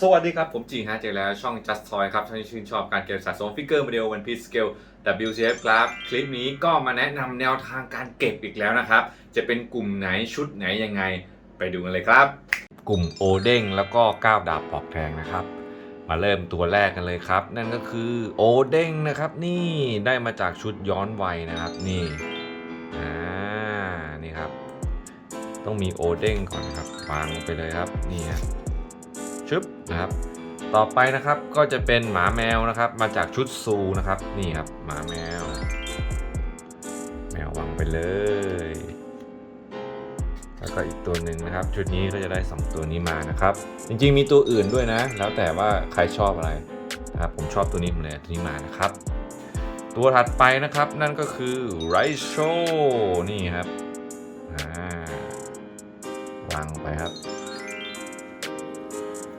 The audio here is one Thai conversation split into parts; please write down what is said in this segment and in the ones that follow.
สวัสดีครับ ผมจีฮะเจอแล้วช่อง Just Toy ครับท่านที่ชื่นชอบการเก็บสะสมฟิกเกอร์โมเดล One Piece Scale WCF ครับ คลิปนี้ก็มาแนะนำแนวทางการเก็บอีกแล้วนะครับ จะเป็นกลุ่มไหนชุดไหนยังไง ไปดูกันเลยครับ กลุ่มโอเด้งแล้วก็ก้าวดาบปอกแทงนะครับ มาเริ่มตัวแรกกันเลยครับ นั่นก็คือโอเด้งนะครับ นี่ได้มาจากชุดย้อนวัยนะครับ นี่อ่านี่ครับ ต้องมีโอเด้งก่อนครับวางไปเลยครับนี่ฮะ ชึบนะครับ ต่อไปนะครับก็จะเป็นหมาแมวนะครับ มาจากชุดซูนะครับ นี่ครับหมาแมว แมววางไปเลย แล้วก็อีกตัวหนึ่งนะครับ ชุดนี้ก็จะได้ 2 ตัวนี้มานะครับ จริงๆมีตัวอื่นด้วยนะ แล้วแต่ว่าใครชอบอะไรนะครับผมชอบตัวนี้มาเลยตัวนี้มานะครับ ตัวถัดไปนะครับนั่นก็คือไรโชนี่ครับวางไปครับ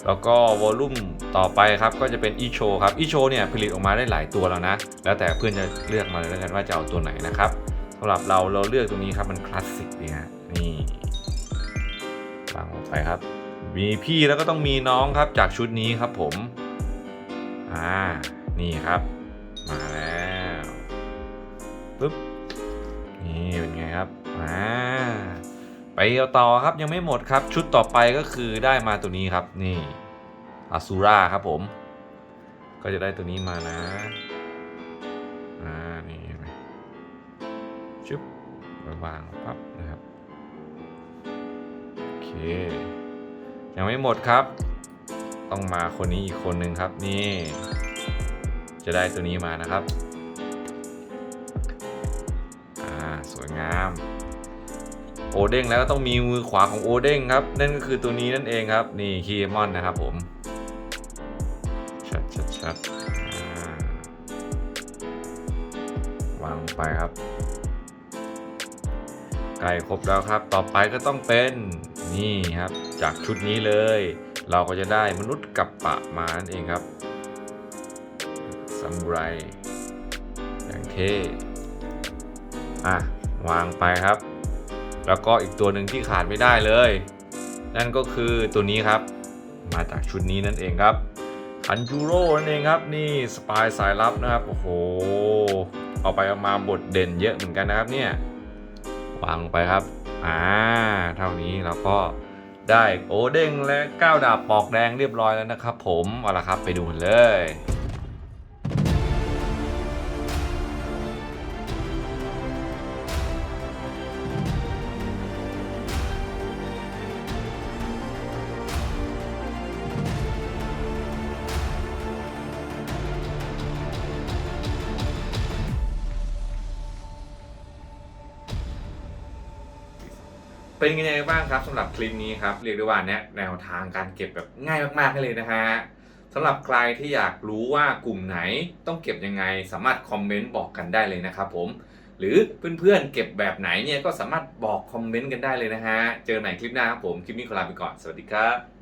แล้วก็วอลลุ่มต่อไปครับก็จะเป็นอีโชครับอีโชเนี่ยผลิตออกมาได้หลายตัวแล้วนะ แล้วแต่เพื่อนจะเลือกมาเลยแล้วกันว่าจะเอาตัวไหนนะครับสำหรับเราเราเลือกตัวนี้ครับมันคลาสสิกดีฮะนี่วางลงไปครับ มีพี่แล้วก็ต้องมีน้องครับจากชุดนี้ครับผมอ่านี่ครับ มาแล้วปึ๊บนี่เป็นไงครับอ่าไปเอาต่อครับยังไม่หมดครับชุดต่อไปก็คือได้มาตัวนี้ครับนี่ อาซูราครับผม ก็จะได้ตัวนี้มานะ อ่า นี่เห็นไหมชึบไว้วางปั๊บนะครับ โอเค ยังไม่หมดครับ ต้องมาคนนี้อีกคนหนึ่งครับ นี่ จะได้ตัวนี้มานะครับ อ่า สวยงามโอเด้งแล้วก็ต้องมีมือขวาของโอเด้งครับ นั่นก็คือตัวนี้นั่นเองครับ นี่คีมอนนะครับผม ชัดชัดชัดอ่าวางไปครับใกล้ครบแล้วครับ ต่อไปก็ต้องเป็นนี่ครับ จากชุดนี้เลย เราก็จะได้มนุษย์กับปะมานั่นเองครับซามูไรอย่างเท่อะวางไปครับ แล้วก็อีกตัวหนึ่งที่ขาดไม่ได้เลย นั่นก็คือตัวนี้ครับ มาจากชุดนี้นั่นเองครับ คันจูโร่นั่นเองครับนี่สปายสายลับนะครับโอ้โหเอาไปเอามาบทเด่นเยอะเหมือนกันนะครับเนี่ยวางลงไปครับอ่าเท่านี้เราก็ได้โอเด้งและก้าวดาบปอกแดงเรียบร้อยแล้วนะครับ ผมเอาละครับไปดูกันเลย เป็นยังไงบ้างครับสำหรับคลิปนี้ครับเรียกได้ว่าแนะแนวทางการเก็บแบบง่ายมากๆให้เลยนะฮะสำหรับใครที่อยากรู้ว่ากลุ่มไหนต้องเก็บยังไง สามารถคอมเมนต์บอกกันได้เลยนะครับผมหรือเพื่อนๆเก็บแบบไหนเนี่ยก็สามารถบอกคอมเมนต์กันได้เลยนะฮะเจอไหนใหม่คลิปหน้าครับผมคลิปนี้ขอลาไปก่อนสวัสดีครับ